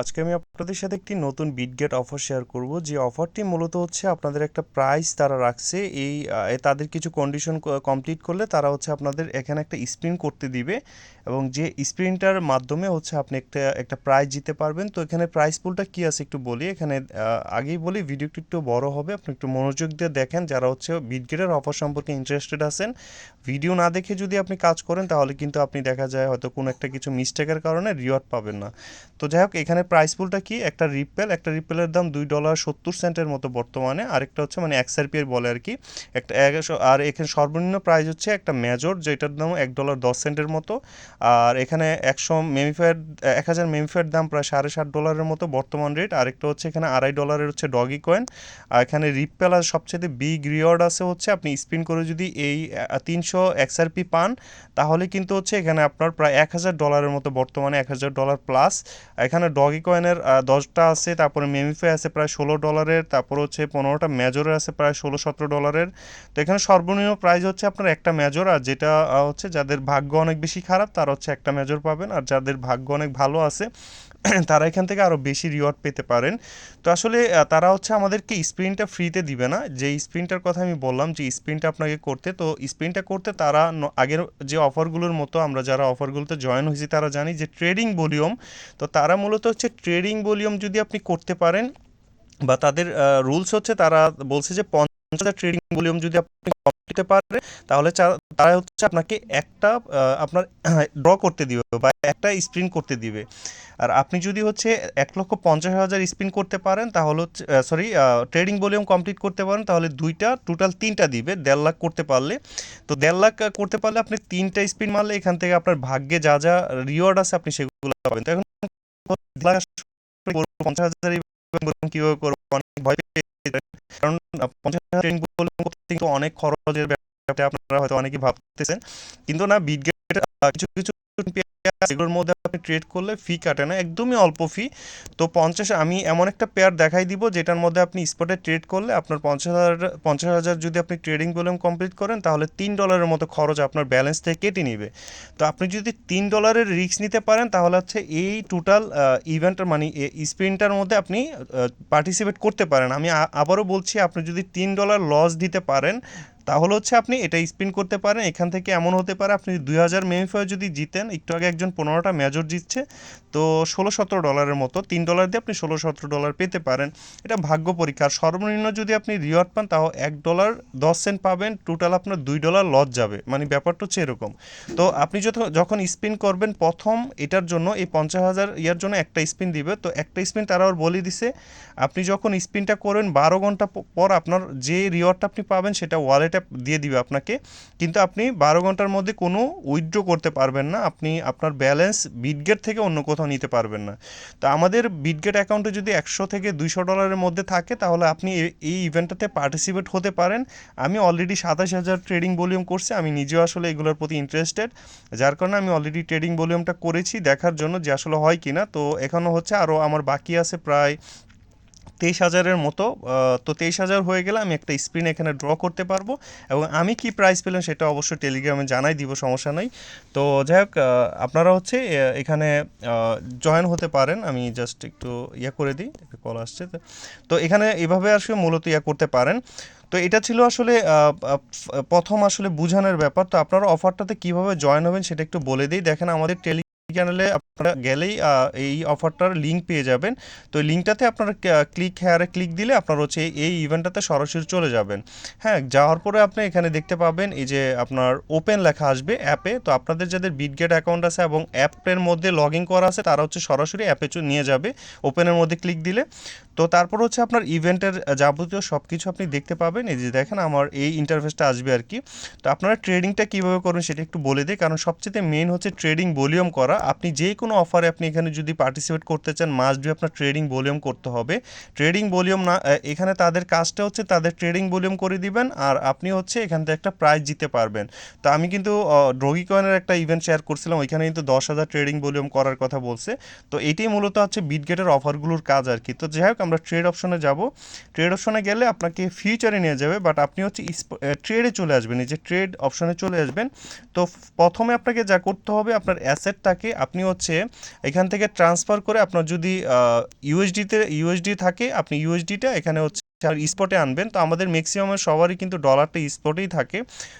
আজকে আমি আপনাদের সাথে একটি নতুন বিটগেট অফার শেয়ার করব। যে অফারটি মূলত হচ্ছে আপনাদের একটা প্রাইস তারা রাখছে। এই তাদের কিছু কন্ডিশন কমপ্লিট করলে তারা হচ্ছে আপনাদের এখানে একটা স্প্রিন করতে দিবে। এবং যে স্প্রিনটার মাধ্যমে হচ্ছে আপনি একটা একটা প্রাইজ জিতে পারবেন। তো এখানে প্রাইস পুলটা কী আছে একটু বলি। এখানে আগেই বলি ভিডিওটি একটু বড় হবে। আপনি একটু মনোযোগ দিয়ে দেখেন যারা হচ্ছে বিটগেটের অফার সম্পর্কে ইন্টারেস্টেড আছেন। ভিডিও না দেখে যদি আপনি কাজ করেন, তাহলে কিন্তু আপনি দেখা যায় হয়তো কোনো একটা কিছু মিস্টেকের কারণে রিওয়ার্ড পাবেন না। তো যাই হোক, এখানে প্রাইস পুলটা কি? একটা রিপেল একটা রিপেলের দাম দুই ডলার সত্তর সেন্টের মতো বর্তমানে। আরেকটা হচ্ছে মানে এক্সআরপি এর বলে আর কি। একটা এক- আর এখানে সর্বনিম্ন প্রাইস হচ্ছে একটা মেজর যেটার দাম এক ডলার দশ সেন্টের মতো। আর এখানে একশো মেমিফায়ার এক হাজার মেমিফায়ার দাম প্রায় সাড়ে সাত ডলারের মতো বর্তমান রেট আরেকটা হচ্ছে এখানে আড়াই ডলারের হচ্ছে ডগি কয়েন আর এখানে রিপেল আর সবচেয়ে বিগ রিওয়ার্ড আছে হচ্ছে আপনি স্পিন করে যদি এই তিনশো এক্সআরপি পান, তাহলে কিন্তু হচ্ছে এখানে আপনার প্রায় এক হাজার ডলারের মতো বর্তমানে এক হাজার ডলার প্লাস এখানে ডগি কয়েনের দশটা আছে, তারপরে মেমিফে আছে প্রায় ষোলো ডলারের, তারপর হচ্ছে পনেরোটা মেজরের আছে প্রায় ষোলো সতেরো ডলারের। তো এখানে সর্বনিম্ন প্রাইস হচ্ছে আপনার একটা মেজর আর যেটা হচ্ছে যাদের ভাগ্য অনেক বেশি খারাপ, তার হচ্ছে একটা মেজর পাবেন। আর যাদের ভাগ্য অনেক ভালো আছে তারা এখান থেকে আরও বেশি রিওয়ার্ড পেতে পারেন। তো আসলে তারা হচ্ছে আমাদেরকে স্প্রিনটা ফ্রিতে দিবে না। যে স্প্রিনটার কথা আমি বললাম যে স্প্রিনটা আপনাকে করতে, তো স্প্রিনটা করতে তারা আগের যে অফারগুলোর মতো আমরা যারা অফারগুলোতে জয়েন হয়েছি তারা জানি যে ট্রেডিং ভলিউম, তো তারা মূলত হচ্ছে ট্রেডিং ভলিউম যদি আপনি করতে পারেন বা তাদের রুলস হচ্ছে তারা বলছে যে পঞ্চাশ ট্রেডিং ভলিউম যদি আপনি করতে পারেন, তাহলে তারা হচ্ছে আপনাকে একটা আপনার ড্র করতে দিবে বা একটা স্প্রিন করতে দিবে। আর আপনি যদি হচ্ছে এক লক্ষ পঞ্চাশ হাজার স্পিন করতে পারেন, তাহলে হচ্ছে সরি ট্রেডিং ভলিউম কমপ্লিট করতে পারেন, তাহলে দুইটা টোটাল তিনটা দিবে, দেড় লাখ করতে পারলে। তো দেড় লাখ করতে পারলে আপনি তিনটা স্পিন মারলে এখান থেকে আপনার ভাগ্যে যা যা রিওয়ার্ড আছে আপনি সেগুলো পাবেন। তো এখন পঞ্চাশ হাজার কীভাবে করব, অনেক ভয় পেয়ে হাজার ট্রেনিং কিন্তু অনেক খরচের ব্যাপারে আপনারা হয়তো অনেকেই ভাবতেছেন। কিন্তু না বিটগেট কিছু কিছু এগুলোর মধ্যে আপনি ট্রেড করলে ফি কাটে না, একদমই অল্প ফি তো পঞ্চাশ, আমি এমন একটা পেয়ার দেখাই দিব, যেটার মধ্যে আপনি স্পটে ট্রেড করলে আপনার পঞ্চাশ হাজার পঞ্চাশ হাজার যদি আপনি ট্রেডিং ভলিউম কমপ্লিট করেন, তাহলে তিন ডলারের মতো খরচ আপনার ব্যালেন্স থেকে কেটে নিবে। তো আপনি যদি তিন ডলারের রিস্ক নিতে পারেন, তাহলে হচ্ছে এই টোটাল ইভেন্টের মানে স্প্রিনটার মধ্যে আপনি পার্টিসিপেট করতে পারেন। আমি আবারও বলছি, আপনি যদি তিন ডলার লস দিতে পারেন, তাহলে হচ্ছে আপনি এটা স্পিন করতে পারেন। এখান থেকে এমন হতে পারে, আপনি দুই হাজার মেমিফাই যদি জিতেন, একটু আগে একজন পনেরোটা মেজর জিতছে। তো ষোলো সতেরো ডলারের মতো, তিন ডলার দিয়ে আপনি ষোলো সতেরো ডলার পেতে পারেন। এটা ভাগ্য পরীক্ষা আর সর্বনিম্ন যদি আপনি রিওয়ার্ড পান, তাও এক ডলার দশ সেন্ট পাবেন। টোটাল আপনার দুই ডলার লস যাবে। মানে ব্যাপারটা হচ্ছে এরকম। তো আপনি যখন স্পিন করবেন প্রথম, এটার জন্য এই পঞ্চাশ হাজার ইয়ার জন্য একটা স্পিন দিবে। তো একটা স্পিন তারা আবার বলে দিছে, আপনি যখন স্পিনটা করবেন বারো ঘণ্টা পর আপনার যে রিওয়ার্ডটা আপনি পাবেন, সেটা ওয়ালেটে দিয়ে দিবে আপনাকে। কিন্তু আপনি বারো ঘণ্টার মধ্যে কোনো উইথড্র করতে পারবেন না। আপনি আপনার ব্যালেন্স বিটগেট থেকে অন্য কোথাও নিতে পারবেন না। তো আমাদের বিটগেট অ্যাকাউন্টে যদি একশো থেকে দুইশো ডলারের মধ্যে থাকে, তাহলে আপনি এই ইভেন্টটাতে পার্টিসিপেট হতে পারেন। আমি অলরেডি সাতাশ হাজার ট্রেডিং ভলিউম করছি, আমি নিজেও আসলে এগুলোর প্রতি ইন্টারেস্টেড যার কারণে আমি অলরেডি ট্রেডিং ভলিউমটা করেছি দেখার জন্য যে আসলে হয় কি না তো এখনও হচ্ছে আরও আমার বাকি আছে প্রায় তেইশ হাজারের মতো তো তেইশ হাজার হয়ে গেলে আমি একটা স্ক্রিন এখানে ড্র করতে পারব এবং আমি কি প্রাইস পেলাম সেটা অবশ্যই টেলিগ্রামে জানাই, দিব, সমস্যা নাই। তো যাই হোক আপনারা হচ্ছে এখানে জয়েন হতে পারেন। আমি জাস্ট একটু ইয়ে করে দিই, একটা কল আসছে। তো- এখানে এভাবে আসলে মূলত ইয়ে করতে পারেন। তো এটা ছিল আসলে প্রথম আসলে বুঝানোর ব্যাপার। তো আপনারা অফারটাতে কীভাবে জয়েন হবেন সেটা একটু বলে দিই। দেখেন আমাদের টেলি চ্যানেলে আপনারা গেলেই এই অফারটার লিঙ্ক পেয়ে যাবেন। তো লিঙ্কটাতে আপনারা ক্লিক হেয়ারে ক্লিক দিলে আপনার হচ্ছে এই ইভেন্টটাতে সরাসরি চলে যাবেন। হ্যাঁ যাওয়ার পরে আপনি এখানে দেখতে পাবেন এই যে আপনার ওপেন লেখা আসবে অ্যাপে। তো আপনাদের যাদের বিটগেট অ্যাকাউন্ট আছে এবং অ্যাপের মধ্যে লগ ইন করা আছে, তারা হচ্ছে সরাসরি অ্যাপে নিয়ে যাবে ওপেনের মধ্যে ক্লিক দিলে। তো তারপর হচ্ছে আপনার ইভেন্টের যাবতীয় সব কিছু আপনি দেখতে পাবেন। এই যে দেখেন আমার এই ইন্টারফেসটা আসবে আর কি। তো আপনারা ট্রেডিংটা কীভাবে করবেন সেটা একটু বলে দিই, কারণ সবচেয়ে মেইন হচ্ছে ট্রেডিং ভলিউম করা। আপনি যে কোনো অফারে আপনি এখানে যদি পার্টিসিপেট করতে চান মাস্ট বি আপনার ট্রেডিং ভলিউম করতে হবে। ট্রেডিং ভলিউম না এখানে তাদের কাজটা হচ্ছে তাদের ট্রেডিং ভলিউম করে দিবেন আর আপনি হচ্ছে এখান থেকে একটা প্রাইজ জিতে পারবেন। তো আমি কিন্তু ড্রগি কয়েনের একটা ইভেন্ট শেয়ার করছিলাম, ওইখানে কিন্তু দশ হাজার ট্রেডিং ভলিউম করার কথা বলছে। তো এটাই মূলত হচ্ছে বিটগেটের অফারগুলোর কাজ আর কি। তো যাই হোক, আমরা ট্রেড অপশনে যাব। ট্রেড অপশনে গেলে আপনাকে ফিউচারে নিয়ে যাবে বাট আপনি হচ্ছে ট্রেডে চলে আসবেন, এই যে ট্রেড অপশনে চলে আসবেন। তো প্রথমে আপনাকে যা করতে হবে, আপনার অ্যাসেটটাকে থাকে, আপনি হচ্ছে এখান থেকে ট্রান্সফার করে আপনার যদি ইউএসডিতে ইউএসডি থাকে, আপনি ইউএসডিটা এখানে হচ্ছে আর স্পটে আনবেন। তো আমাদের ম্যাক্সিমামের সবারই কিন্তু ডলারটা স্পটেই থাকে।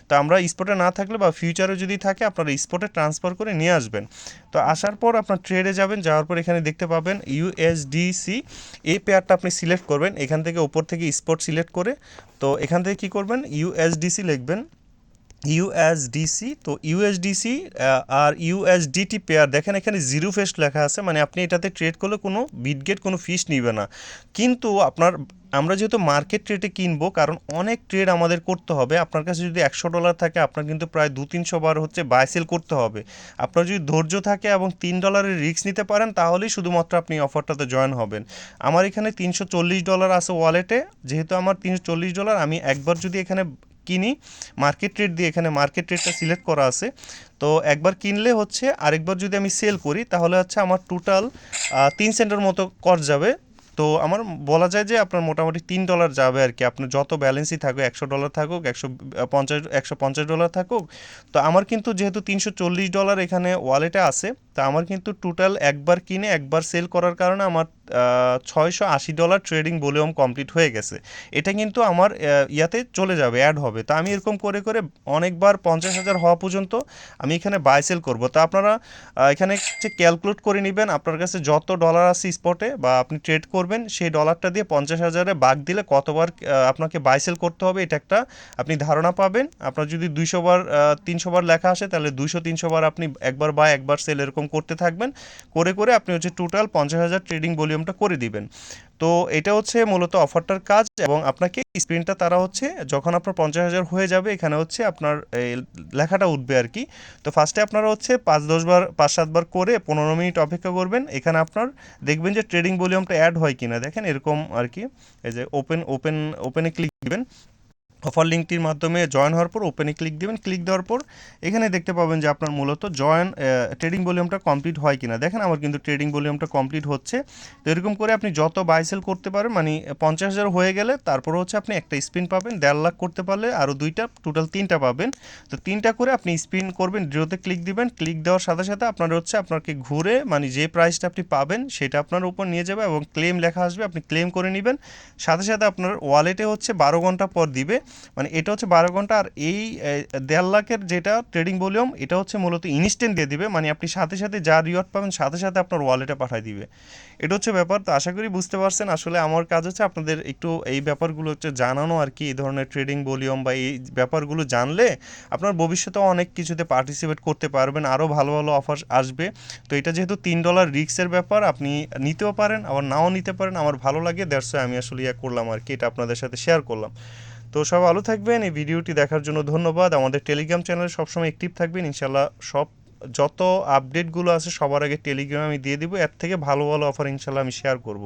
তো আমরা স্পটে না থাকলে বা ফিউচারে যদি থাকে, আপনারা স্পটে ট্রান্সফার করে নিয়ে আসবেন। তো আসার পর আপনার ট্রেডে যাবেন, যাওয়ার পর এখানে দেখতে পাবেন ইউএসডিসি এই পেয়ারটা আপনি সিলেক্ট করবেন, এখান থেকে উপর থেকে স্পট সিলেক্ট করে। তো এখান থেকে কী করবেন? ইউএসডিসি লিখবেন। ইউএসডিসি তো ইউএসডিসি আর ইউএসডিটি পেয়ার দেখেন এখানে জিরো ফেস্ট লেখা আছে মানে আপনি এটাতে ট্রেড করলে কোনো বিটগেট কোনো ফিস নিবে না। কিন্তু আপনার, আমরা যেহেতু মার্কেট ট্রেডে কিনবো, কারণ অনেক ট্রেড আমাদের করতে হবে। আপনার কাছে যদি একশো ডলার থাকে, আপনার কিন্তু প্রায় দু তিনশো বার হচ্ছে বাই সেল করতে হবে। আপনার যদি ধৈর্য থাকে এবং তিন ডলারের রিস্ক নিতে পারেন, তাহলেই শুধুমাত্র আপনি অফারটাতে জয়েন হবেন। আমার এখানে তিনশো চল্লিশ ডলার আছে ওয়ালেটে যেহেতু আমার তিনশো চল্লিশ ডলার আমি একবার যদি এখানে কিনি মার্কেট রেট দিয়ে এখানে মার্কেট রেটটা সিলেক্ট করা আছে। তো একবার কিনলে হচ্ছে আরেকবার যদি আমি সেল করি, তাহলে হচ্ছে আমার টোটাল তিন সেন্টের মতো কর যাবে। তো আমার বলা যায় যে আপনার মোটামুটি তিন ডলার যাবে আর কি। আপনার যত ব্যালেন্সই থাকুক, একশো ডলার থাকুক, একশো পঞ্চাশ একশো পঞ্চাশ ডলার থাকুক, তো আমার কিন্তু যেহেতু তিনশো চল্লিশ ডলার এখানে ওয়ালেটে আছে তা আমার কিন্তু টোটাল একবার কিনে একবার সেল করার কারণে আমার ছয়শো আশি ডলার ট্রেডিং ভলিউম কমপ্লিট হয়ে গেছে। এটা কিন্তু আমার ইয়াতে চলে যাবে অ্যাড হবে। তো আমি এরকম করে করে অনেকবার পঞ্চাশ হাজার হওয়া পর্যন্ত আমি এখানে বাই সেল করব। তো আপনারা এখানে হচ্ছে ক্যালকুলেট করে নেবেন, আপনার কাছে যত ডলার আছে স্পটে বা আপনি ট্রেড করবেন, সেই ডলারটা দিয়ে পঞ্চাশ হাজারে বাগ দিলে কতবার আপনাকে বাই সেল করতে হবে, এটা একটা আপনি ধারণা পাবেন। আপনার যদি দুইশো বার তিনশো বার লেখা আসে, তাহলে দুইশো তিনশো বার আপনি একবার বাই একবার সেল এরকম করতে থাকবেন, করে করে আপনি হচ্ছে টোটাল পঞ্চাশ হাজার ট্রেডিং ভলিউমটা করে দিবেন। তো এটা হচ্ছে মূলত অফারটার কাজ এবং আপনাকে স্ক্রিনটা তারা হচ্ছে যখন আপনার পঞ্চাশ হাজার হয়ে যাবে, এখানে হচ্ছে আপনার লেখাটা উঠবে আর কি। তো ফার্স্টে আপনারা হচ্ছে পাঁচ দশবার পাঁচ সাতবার করে পনেরো মিনিট অপেক্ষা করবেন। এখানে আপনার দেখবেন যে ট্রেডিং ভলিউমটা অ্যাড হয় কিনা। দেখেন এরকম আর কি, এই যে ওপেন ওপেন ওপেনে ক্লিক দিবেন। অফার লিঙ্কটির মাধ্যমে জয়েন হওয়ার পর ওপেনে ক্লিক দেবেন ক্লিক দেওয়ার পর এখানে দেখতে পাবেন যে আপনার মূলত জয়েন ট্রেডিং ভলিউমটা কমপ্লিট হয় কিনা। দেখেন আমার কিন্তু ট্রেডিং ভলিউমটা কমপ্লিট হচ্ছে। তো এরকম করে আপনি যত বাই সেল করতে পারেন মানে পঞ্চাশ হাজার হয়ে গেলে তারপর হচ্ছে আপনি একটা স্পিন পাবেন, দেড় লাখ করতে পারলে আরও দুইটা টোটাল তিনটা পাবেন। তো তিনটা করে আপনি স্পিন করবেন ড্রিওতে ক্লিক দিবেন ক্লিক দেওয়ার সাথে সাথে আপনার হচ্ছে আপনাকে ঘুরে মানে যে প্রাইসটা আপনি পাবেন সেটা আপনার উপর নিয়ে যাবে এবং ক্লেম লেখা আসবে, আপনি ক্লেম করে নেবেন। সাথে সাথে আপনার ওয়ালেটে হচ্ছে বারো ঘণ্টা পর দিবে। মানে এটা হচ্ছে বারো ঘণ্টা আর এই দেড় লাখের যেটা ট্রেডিং ভলিউম এটা হচ্ছে মূলত ইনস্ট্যান্ট দিয়ে দিবে। মানে আপনি সাথে সাথে যা রিওয়ার্ড পাবেন, সাথে সাথে আপনার ওয়ালেটে পাঠিয়ে দিবে। এটা হচ্ছে ব্যাপার। তো আশা করি বুঝতে পারছেন। আসলে আমার কাজ হচ্ছে আপনাদের একটু এই ব্যাপারগুলো হচ্ছে জানানো আর কি, এই ধরনের ট্রেডিং ভলিউম বা এই ব্যাপারগুলো জানলে আপনার ভবিষ্যতেও অনেক কিছুতে পার্টিসিপেট করতে পারবেন। আরও ভালো ভালো অফার আসবে। তো এটা যেহেতু তিন ডলার রিক্সের ব্যাপার, আপনি নিতেও পারেন, আবার নাও নিতে পারেন। আমার ভালো লাগে দ্যাটস আমি আসলে ইয়া করলাম আর কি, এটা আপনাদের সাথে শেয়ার করলাম। তো সব ভালো থাকবেন। এই ভিডিওটি দেখার জন্য ধন্যবাদ। আমাদের টেলিগ্রাম চ্যানেলে সবসময় অ্যাক্টিভ থাকবেন। ইনশাল্লাহ সব, যত আপডেটগুলো আছে সবার আগে টেলিগ্রামে আমি দিয়ে দিব। এর থেকে ভালো ভালো অফার ইনশাল্লাহ আমি শেয়ার করব।